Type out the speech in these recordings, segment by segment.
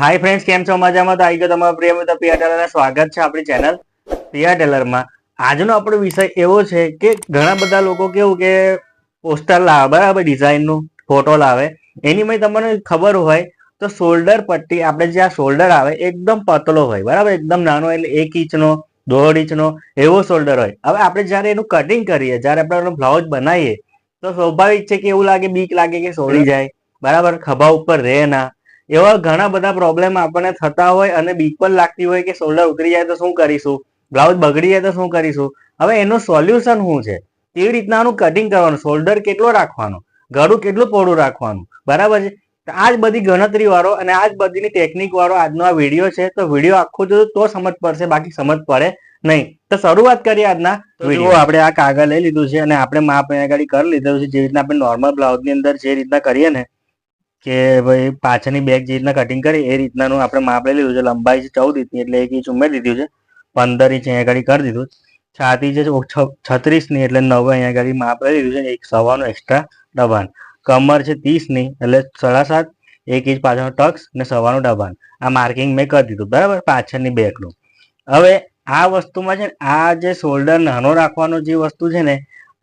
Hi friends કેમ છો? મજામાં? તો આવી ગયો તમારો પ્રિય મિત્ર પિયા ટેલર સ્વાગત છે આપણી ચેનલ પિયા ટેલરમાં. આજનો આપણો વિષય એવો છે કે ઘણા બધા લોકો કેવું કે પોસ્ટર લાવે, બરાબર ડિઝાઇનનું ફોટો લાવે. એની મેં તમને ખબર હોય તો શોલ્ડર પટ્ટી, આપણે જે આ શોલ્ડર આવે, એકદમ પતલો હોય, બરાબર? એકદમ નાનો, એટલે એક ઇંચનો, દોઢ ઇંચનો, એવો શોલ્ડર હોય. હવે આપણે જ્યારે એનું કટિંગ કરીએ, જ્યારે આપણે એનો બ્લાઉઝ બનાવીએ, તો સ્વાભાવિક છે કે એવું લાગે, બીક લાગે કે સોળી જાય, બરાબર? ખભા ઉપર રહે ના. એવા ઘણા બધા પ્રોબ્લેમ આપણને થતા હોય અને બીક પણ લાગતી હોય કે શોલ્ડર ઉતરી જાય તો શું કરીશું? બ્લાઉઝ બગડી જાય તો શું કરીશું? હવે એનું સોલ્યુશન શું છે? કેવી રીતના આનું કટિંગ કરવાનું? શોલ્ડર કેટલો રાખવાનો? ગળું કેટલું પહોળું રાખવાનું? બરાબર છે? આ જ બધી ગણતરી વાળો અને આ જ બધીની ટેકનિક વાળો આજનો આ વીડિયો છે. તો વીડિયો આખો જોયું તો સમજ પડશે બાકી સમજ પડે નહીં. તો શરૂઆત કરીએ આજના વીડિયો આપણે આ કાગળ લઈ લીધું છે અને આપણે માપ અહીંયા આગળ કરી લીધું છે. જે રીતના આપણે નોર્મલ બ્લાઉઝની અંદર જે રીતના કરીએ ને કે ભાઈ પાછળની બેગ જે રીતના કટિંગ કરી, એ રીતનાનું આપણે માપ લઈ લીધું છે. લંબાઈ છે ચૌદ ઇંચની, એટલે એક ઇંચ ઉમેરી દીધું છે. પંદર ઇંચ અહીંયા આગળ કરી દીધું. છાતી છે છત્રીસની એટલે નવ અહીંયા આગળ માપ લઈ લીધું છે. એક સવાનું એક્સ્ટ્રા દબાણ. કમર છે ત્રીસની એટલે સાડા સાત. એક ઇંચ પાછળનો ટક્સ ને સવાનું દબાણ. આ માર્કિંગ મેં કરી દીધું. બરાબર? પાછળની બેગનું હવે આ વસ્તુમાં છે ને, આ જે શોલ્ડર નાનો રાખવાનો જે વસ્તુ છે ને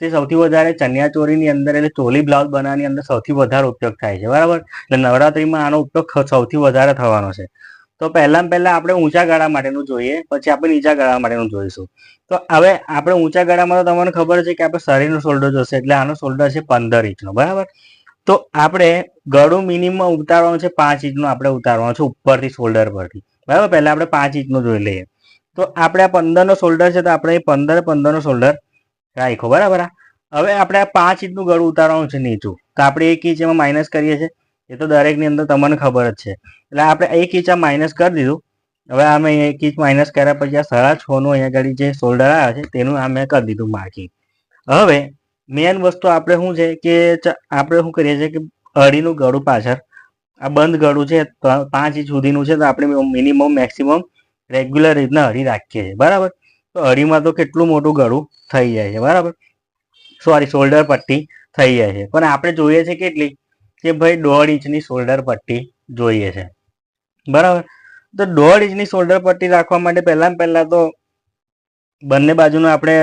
તે સૌથી વધારે ચણિયાચોરીની અંદર એટલે ચોલી બ્લાઉઝ બનાવવાની અંદર સૌથી વધારે ઉપયોગ થાય છે, બરાબર? એટલે નવરાત્રીમાં આનો ઉપયોગ સૌથી વધારે થવાનો છે. તો પહેલાં પહેલાં આપણે ઊંચા ગાળા માટેનું જોઈએ, પછી આપણે નીચા ગાળા માટેનું જોઈશું. તો હવે આપણે ઊંચા ગાળામાં તો તમને ખબર છે કે આપણે શરીરનો શોલ્ડર જોશે, એટલે આનો શોલ્ડર છે પંદર ઇંચનો, બરાબર? તો આપણે ગળું મિનિમમ ઉતારવાનું છે પાંચ ઇંચનું આપણે ઉતારવાનું છે ઉપરથી શોલ્ડર પરથી, બરાબર? પહેલાં આપણે પાંચ ઇંચનું જોઈ લઈએ. તો આપણે આ પંદરનો શોલ્ડર છે તો આપણે એ પંદર પંદરનો શોલ્ડર રાખો બરાબર હવે આપણે આ પાંચ ઇંચનું ગળું ઉતારવાનું છે નીચું. તો આપણે એક ઇંચ એમાં માઇનસ કરીએ છીએ. એ તો દરેકની અંદર તમને ખબર જ છે. એટલે આપણે એક ઇંચ આ માઇનસ કરી દીધું. હવે અમે એક ઇંચ માઇનસ કર્યા પછી આ સાડા છનું અહીંયા આગળ જે શોલ્ડર આવે છે, તેનું આ મેં કરી દીધું માર્કિંગ હવે મેન વસ્તુ આપણે શું છે કે આપણે શું કરીએ છીએ કે અડીનું ગળું પાછળ, આ બંધ ગળું છે પાંચ ઇંચ સુધીનું છે, તો આપણે મિનિમમ મેક્સિમમ રેગ્યુલર રીતના અડી રાખીએ છીએ. બરાબર? તો તો કેટલું મોટું ગળું થઈ જાય છે, બરાબર? સોરી શોલ્ડર પટ્ટી થઈ જાય છે. પણ આપણે જોઈએ છે કેટલી? કે ભાઈ દોઢ ઇંચની શોલ્ડર પટ્ટી જોઈએ છે. બરાબર? તો દોઢ ઇંચની શોલ્ડર પટ્ટી રાખવા માટે પહેલાં પહેલાં તો બંને બાજુનું આપણે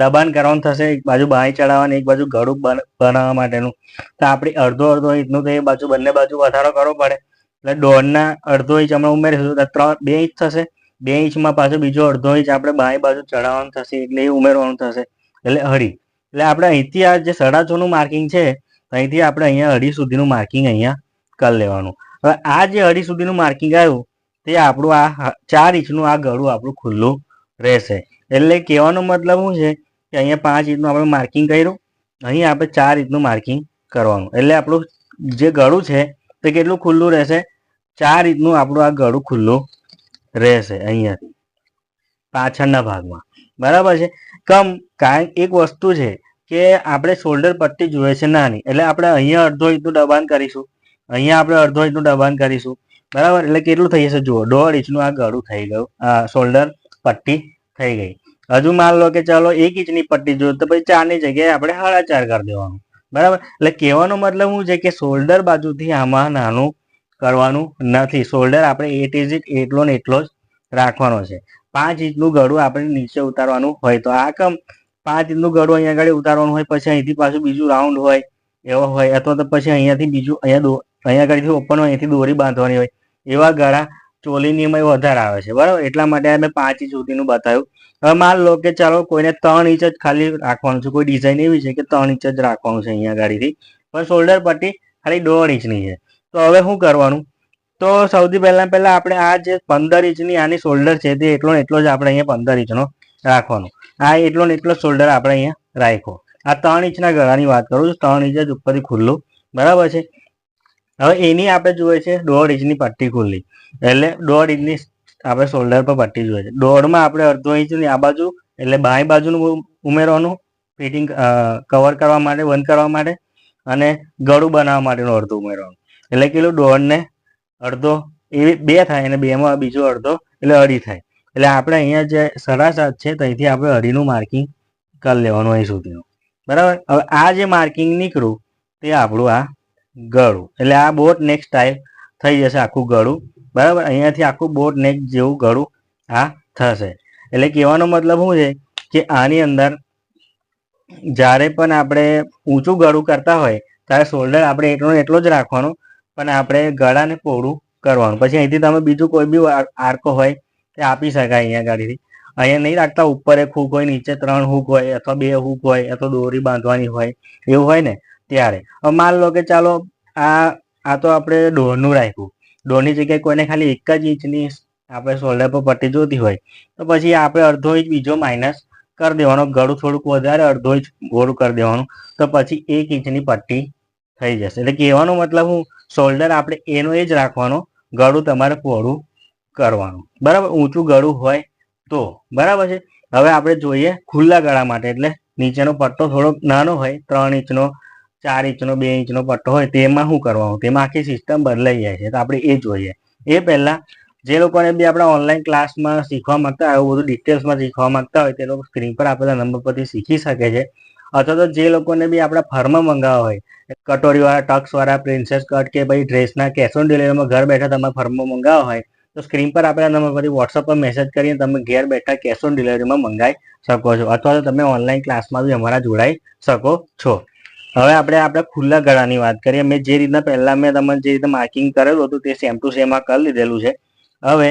દબાણ કરવાનું થશે. એક બાજુ બાંય ચડાવવાની, એક બાજુ ગળું બનાવવા માટેનું. તો આપણે અડધો અડધો ઇંચનું તો એ બાજુ, બંને બાજુ વધારો કરવો પડે. એટલે દોઢના અડધો ઇંચ હમણાં ઉમેરીશું તો ત્રણ, બે ઇંચ થશે. બે ઇંચમાં પાછો બીજો અડધો ઇંચ આપણે બાય બાજુ ચડાવવાનું થશે, એટલે એ ઉમેરવાનું થશે. એટલે અઢી એટલે આપણે અહીંથી આ જે સાડા છનું માર્કિંગ છે અહીંથી આપણે અહીંયા અઢી સુધીનું માર્કિંગ અહીંયા કરી લેવાનું. હવે આ જે અઢી સુધીનું માર્કિંગ આવ્યું, તે આપણું આ ચાર ઇંચનું આ ગળું આપણું ખુલ્લું રહેશે. એટલે કહેવાનો મતલબ શું છે કે અહીંયા પાંચ ઇંચનું આપણે માર્કિંગ કર્યું, અહીં આપણે ચાર ઇંચનું માર્કિંગ કરવાનું. એટલે આપણું જે ગળું છે, તે કેટલું ખુલ્લું રહેશે? ચાર ઇંચનું આપણું આ ગળું ખુલ્લું રહેશે અહીંયાથી. પાછળના ભાગમાં. બરાબર છે? કમ, કારણ એક વસ્તુ છે કે આપણે શોલ્ડર પટ્ટી જોઈએ છે નાની. એટલે આપણે અહીંયા અડધો ઇંચનું દબાણ કરીશું. અહીંયા આપણે અડધો ઇંચનું દબાણ કરીશું. બરાબર? એટલે કેટલું થઈ જશે? જુઓ, દોઢ ઇંચનું આ ગળું થઈ ગયું. આ શોલ્ડર પટ્ટી થઈ ગઈ. હજુ માન લો કે ચાલો એક ઇંચની પટ્ટી જોઈએ તો પછી ચારની જગ્યાએ આપણે સાડા ચાર કરી દેવાનું. બરાબર? એટલે કહેવાનો મતલબ શું છે કે શોલ્ડર બાજુથી આમાં નાનું કરવાનું નથી. શોલ્ડર આપણે એટ ઇટ એટલો ને એટલો જ રાખવાનો છે. પાંચ ઇંચનું ગળું આપણે નીચે ઉતારવાનું હોય તો આ કમ પાંચ ઇંચનું ગળું અહીંયા આગળ ઉતારવાનું હોય, પછી અહીંથી પાછું બીજું રાઉન્ડ હોય, એવો હોય, અથવા તો પછી અહીંયાથી બીજું, અહીંયા દો, અહીંયા આગળથી ઓપન હોય, અહીંથી દોરી બાંધવાની હોય, એવા ગળા ચોલીનીમાં વધારે આવે છે. બરાબર? એટલા માટે મેં પાંચ ઇંચ સુધીનું બતાવ્યું. હવે માન લો કે ચાલો કોઈને ત્રણ ઇંચ જ ખાલી રાખવાનું છે. કોઈ ડિઝાઇન એવી છે કે ત્રણ ઇંચ જ રાખવાનું છે અહીંયા ગાડીથી. પણ શોલ્ડર પટ્ટી ખાલી દોઢ ઇંચની છે. તો હવે શું કરવાનું? તો સૌથી પહેલાં પહેલાં આપણે આ જે પંદર ઇંચની આની શોલ્ડર છે તે એટલો ને એટલો જ આપણે અહીંયા પંદર ઇંચનો રાખવાનો. આ એટલો ને એટલો શોલ્ડર આપણે અહીંયા રાખ્યો. આ ત્રણ ઇંચના ગળાની વાત કરું છું, ત્રણ ઇંચ જ ઉપરથી ખુલ્લું. બરાબર છે? હવે એની આપણે જોઈએ છે દોઢ ઇંચની પટ્ટી ખુલ્લી. એટલે દોઢ ઇંચની આપણે શોલ્ડર પર પટ્ટી જોઈએ છે. દોઢમાં આપણે અડધો ઇંચની આ બાજુ, એટલે બાય બાજુનું ઉમેરવાનું ફિટિંગ કવર કરવા માટે, બંધ કરવા માટે અને ગળું બનાવવા માટેનું અડધું ઉમેરવાનું. એટલે કેટલું? દોઢને અડધો. એ બે થાય અને બેમાં બીજો અડધો એટલે અઢી થાય. એટલે આપણે અહીંયા જે સાડા સાત છે ત્યાંથી આપણે અઢીનું માર્કિંગ કરી લેવાનું અહીં સુધીનું. બરાબર? હવે આ જે માર્કિંગ નીકળ્યું તે આપણું આ ગળું. એટલે આ બોટ નેક ટાઈપ થઈ જશે આખું ગળું. બરાબર? અહીંયાથી આખું બોટ નેક જેવું ગળું આ થશે. એટલે કહેવાનો મતલબ શું છે કે આની અંદર જ્યારે પણ આપણે ઊંચું ગળું કરતા હોય, ત્યારે શોલ્ડર આપણે એટલો એટલો જ રાખવાનો પણ આપણે ગળાને પહોળું કરવાનું. પછી અહીંથી તમે બીજું કોઈ બી આરકો હોય, તે આપી શકાય અહીંયા ગાડીથી. અહીંયા નહીં રાખતા, ઉપર એક હૂક હોય, નીચે ત્રણ હૂક હોય, અથવા બે હૂક હોય, અથવા દોરી બાંધવાની હોય, એવું હોય ને, ત્યારે. હવે માન લો કે ચાલો, આ આ તો આપણે ડોરનું રાખ્યું. ડોરની જગ્યાએ કોઈને ખાલી એક જ ઇંચની આપણે શોલ્ડર પર પટ્ટી જોતી હોય, તો પછી આપણે અડધો ઇંચ બીજો માઇનસ કરી દેવાનો. ગળું થોડુંક વધારે, અડધો ઇંચ ગોળું કરી દેવાનું, તો પછી એક ઇંચની પટ્ટી થઈ જશે. એટલે કહેવાનો મતલબ હું શોલ્ડર આપણે એનો એ જ રાખવાનો, ગળું તમારે પહોળું કરવાનું. બરાબર? ઊંચું ગળું હોય તો. બરાબર છે? હવે આપણે જોઈએ ખુલ્લા ગળા માટે, એટલે નીચેનો પટ્ટો થોડો નાનો હોય, ત્રણ ઇંચનો, ચાર ઇંચનો, બે ઇંચનો પટ્ટો હોય, તેમાં શું કરવાનું? તેમાં આખી સિસ્ટમ બદલાઈ જાય છે. તો આપણે એ જોઈએ. એ પહેલાં જે લોકોને બી આપણા ઓનલાઈન ક્લાસમાં શીખવા માંગતા હોય એવું બધું ડિટેલ્સમાં શીખવા માંગતા હોય તે લોકો સ્ક્રીન પર આપેલા નંબર પરથી શીખી શકે છે. અથવા તો જે લોકોને બી આપણા ફર્મમાં મંગાવવા હોય કટોરીવાળા, ટક્સવાળા, પ્રિન્સેસ કટ કે ભાઈ ડ્રેસના કેશ ઓન ડિલિવરીમાં ઘર બેઠા તમારે ફર્મમાં મંગાવવા હોય, તો સ્ક્રીન પર આપેલા નંબર પરથી વોટ્સઅપ પર મેસેજ કરીને તમે ઘેર બેઠા કેશ ઓન ડિલિવરીમાં મંગાવી શકો છો. અથવા તો તમે ઓનલાઈન ક્લાસમાં બી અમારા જોડાઈ શકો છો. હવે આપણે આપણે ખુલ્લા ગળાની વાત કરીએ. મેં જે રીતના પહેલા મેં તમને જે રીતે માર્કિંગ કરેલું હતું તે સેમ ટુ સેમ આ કરી લીધેલું છે. હવે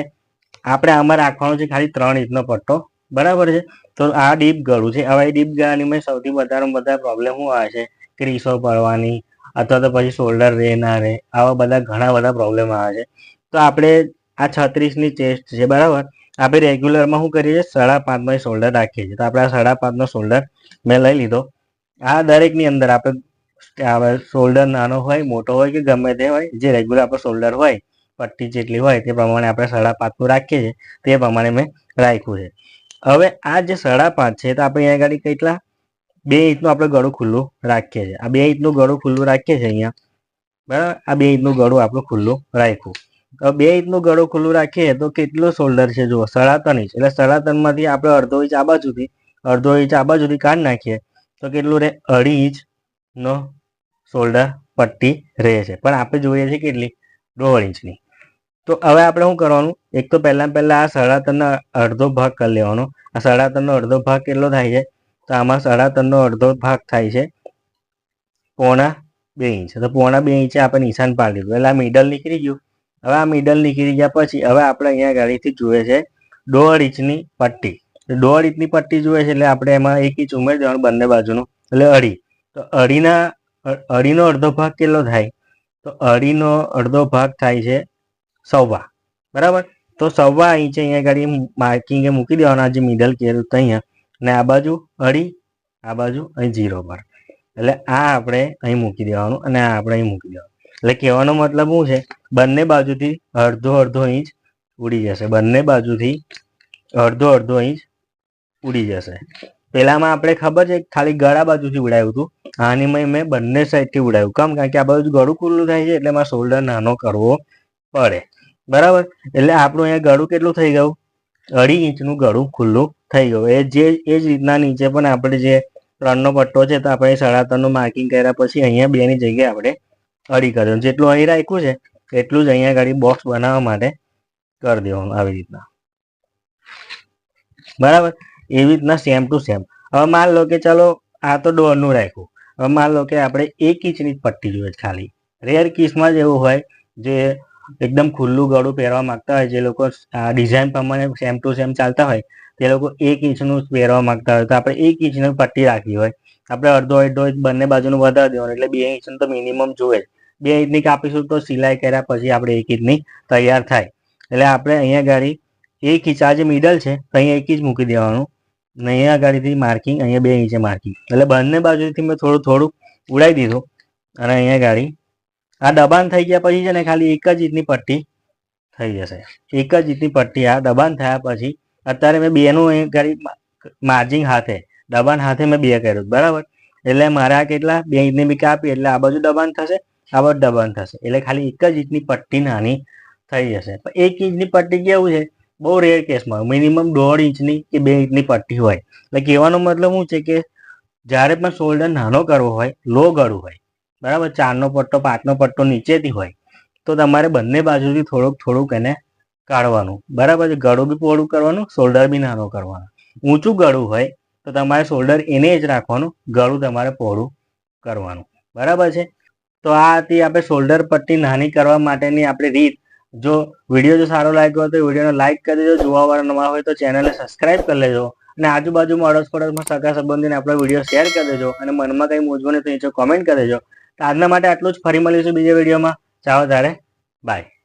આપણે આમાં રાખવાનો છે ખાલી ત્રણ ઇંચનો પટ્ટો. બરાબર છે? તો આ ડીપ ગળું છે. હવે ડીપ ગળાની મેં સૌથી વધારે વધારે પ્રોબ્લેમ શું આવે છે? ક્રીસો પડવાની અથવા તો પછી શોલ્ડર રે ના રે આવા બધા ઘણા બધા પ્રોબ્લેમ આવે છે. તો આપણે આ છત્રીસની ચેસ્ટ છે, બરાબર? આપણે રેગ્યુલરમાં શું કરીએ? છીએ સાડા પાંચનો શોલ્ડર રાખીએ છીએ. તો આપણે આ સાડા પાંચનો શોલ્ડર મેં લઈ લીધો. આ દરેકની અંદર આપણે શોલ્ડર નાનો હોય, મોટો હોય કે ગમે તે હોય, જે રેગ્યુલર આપણો શોલ્ડર હોય, પટ્ટી જેટલી હોય, તે પ્રમાણે આપણે સાડા પાંચનું રાખીએ છીએ. તે પ્રમાણે મેં રાખ્યું છે. હવે આ જે સાડા પાંચ છે, તો આપણે અહીંયા આગળ કેટલા? બે ઇંચનું આપણે ગળું ખુલ્લું રાખીએ છીએ. આ બે ઇંચનું ગળું ખુલ્લું રાખીએ છીએ અહીંયા. બરાબર? આ બે ઇંચનું ગળું આપણું ખુલ્લું રાખ્યું. હવે બે ઇંચનું ગળું ખુલ્લું રાખીએ તો કેટલું શોલ્ડર છે? જુઓ સાડા ત્રણ ઇંચ. એટલે સાડા ત્રણમાંથી આપણે અડધો ઇંચ આ બાજુથી, અડધો ઇંચ આ બાજુથી કાઢ નાખીએ તો કેટલું રહે? અઢી ઇંચનો શોલ્ડર પટ્ટી રહે છે. પણ આપણે જોઈએ છે કેટલી? દોઢ ઇંચની. તો હવે આપણે શું કરવાનું? એક તો પહેલા પહેલા આ સાડા અડધો ભાગ કરી લેવાનો. આ સાડા અડધો ભાગ કેટલો થાય છે? તો આમાં સાડા ત્રણનો અડધો ભાગ થાય છે. પોણા બે ઇંચ. તો પોણા બે ઇંચે આપણે નિશાન પાડી દીધું. એટલે આ મિડલ નીકળી ગયું. હવે આ મિડલ નીકળી ગયા પછી હવે આપણે અહીંયા ગાડીથી જોઈએ છે દોઢ ઇંચની પટ્ટી. દોઢ ઇંચની પટ્ટી જોઈએ છે એટલે આપણે એમાં એક ઇંચ ઉમેરી દેવાનું બંને બાજુનું. એટલે અઢી. તો અઢીના, અઢીનો અડધો ભાગ કેટલો થાય? તો અઢીનો અડધો ભાગ થાય છે સવા. બરાબર? તો સવા ઇંચે અહીંયા ગાડી માર્કિંગે મૂકી દેવાના. જે મિડલ કર્યું તો અહીંયા ને આ બાજુ અઢી, આ બાજુ અહીં જીરો બાર એટલે આ આપણે અહીં મૂકી દેવાનું અને આ આપણે અહીં મૂકી દેવાનું. એટલે કહેવાનો મતલબ શું છે? બંને બાજુથી અડધો અડધો ઇંચ ઉડી જશે. બંને બાજુથી અડધો અડધો ઇંચ ઉડી જશે. પેલામાં આપણે ખબર છે, ખાલી ગળા બાજુથી ઉડાવ્યું હતું. આનીમાં મેં બંને સાઈડથી ઉડાવ્યું કેમ? કારણ કે આ બાજુ ગળું ખુલ્લું થાય છે, એટલે મારે શોલ્ડર નાનો કરવો પડે. બરાબર? એટલે આપણું અહીંયા ગળું કેટલું થઈ ગયું? અઢી ઇંચનું ગળું ખુલ્લું થઈ ગયું. એ જે, એ જ રીતના નીચે પણ આપણે જે ત્રણનો પટ્ટો છે, તો આપણે સાડા ત્રણનું માર્કિંગ કર્યા પછી અહીંયા બેની જગ્યાએ આપણે અડી કર્યો જેટલું અહીં રાખ્યું છે, એટલું જ અહીંયા ગાડી બોક્સ બનાવવા માટે કરી દેવાનું આવી રીતના. બરાબર? એવી રીતના સેમ ટુ સેમ હવે માન લો કે ચાલો, આ તો ડોરનું રાખ્યું. હવે માન લો કે આપણે એક ઇંચની જ પટ્ટી જોઈએ ખાલી. રેર કિસમાં જ એવું હોય, જે એકદમ ખુલ્લું ગળું પહેરવા માંગતા હોય, જે લોકો ડિઝાઇન પ્રમાણે સેમ ટુ સેમ ચાલતા હોય તે લોકો એક ઇંચનું પહેરવા માંગતા હોય તો આપણે એક ઇંચની પટ્ટી રાખી હોય. આપણે અડધો અડધો ઇંચ બંને બાજુનું વધારી દેવાનું એટલે બે ઇંચનું તો મિનિમમ જોઈએ બે ઇંચની કાપીશું તો સિલાઈ કર્યા પછી આપણે એક ઇંચની તૈયાર થાય. એટલે આપણે અહીંયા ગાડી એક ઇંચ, આ જે મિડલ છે અહીંયા એક ઇંચ મૂકી દેવાનું. અહીંયા ગાડીથી માર્કિંગ અહીંયા બે ઇંચે માર્કિંગ એટલે બંને બાજુથી મેં થોડું થોડું ઉડાવી દીધું અને અહીંયા ગાડી આ દબાણ થઈ ગયા પછી છે ને ખાલી એક જ ઇંચની પટ્ટી થઈ જશે. એક જ ઇંચની પટ્ટી આ દબાણ થયા પછી અત્યારે મેં બેનું એ કરી માર્જિંગ હાથે, દબાણ હાથે મેં બે કર્યું બરાબર? એટલે મારે કેટલા? બે ઇંચની બી કાપી એટલે આ બાજુ દબાણ થશે, આ બાજુ દબાણ થશે. એટલે ખાલી એક જ ઇંચની પટ્ટી નાની થઈ જશે. એક ઇંચની પટ્ટી કેવું છે? બહુ રેર કેસમાં મિનિમમ દોઢ ઇંચની કે બે ઇંચની પટ્ટી હોય. એટલે કહેવાનો મતલબ શું છે કે, જ્યારે પણ શોલ્ડર નાનો કરવો હોય લો ગળું હોય, બરાબર? ચારનો પટ્ટો, પાંચનો પટ્ટો નીચેથી હોય, તો તમારે બંને બાજુથી થોડુંક થોડુંક એને કાઢવાનું. બરાબર ગળું બી પહોળું કરવાનું શોલ્ડર બી નાનો કરવાનો. ઊંચું ગળું હોય તો તમારે શોલ્ડર એને જ રાખવાનું, ગળું તમારે પહોળું કરવાનું. બરાબર છે? તો આ હતી આપણે શોલ્ડર પટ્ટી નાની કરવા માટેની આપણી રીત. જો વીડિયો જો સારો લાગ્યો હોય તો વિડીયોને લાઇક કરી દેજો. જોવાવાળા નવા હોય તો ચેનલને સબસ્ક્રાઇબ કરી લેજો. અને આજુબાજુમાં અડોસ પડોશમાં સગા સંબંધીને આપણો વીડિયો શેર કરી દેજો. અને મનમાં કંઈ મૂંઝવણ હોય તો નીચે કોમેન્ટ કરી દેજો. તો આજના માટે આટલું જ. ફરી મળીશું બીજા વિડીયોમાં. ચાલો ત્યારે બાય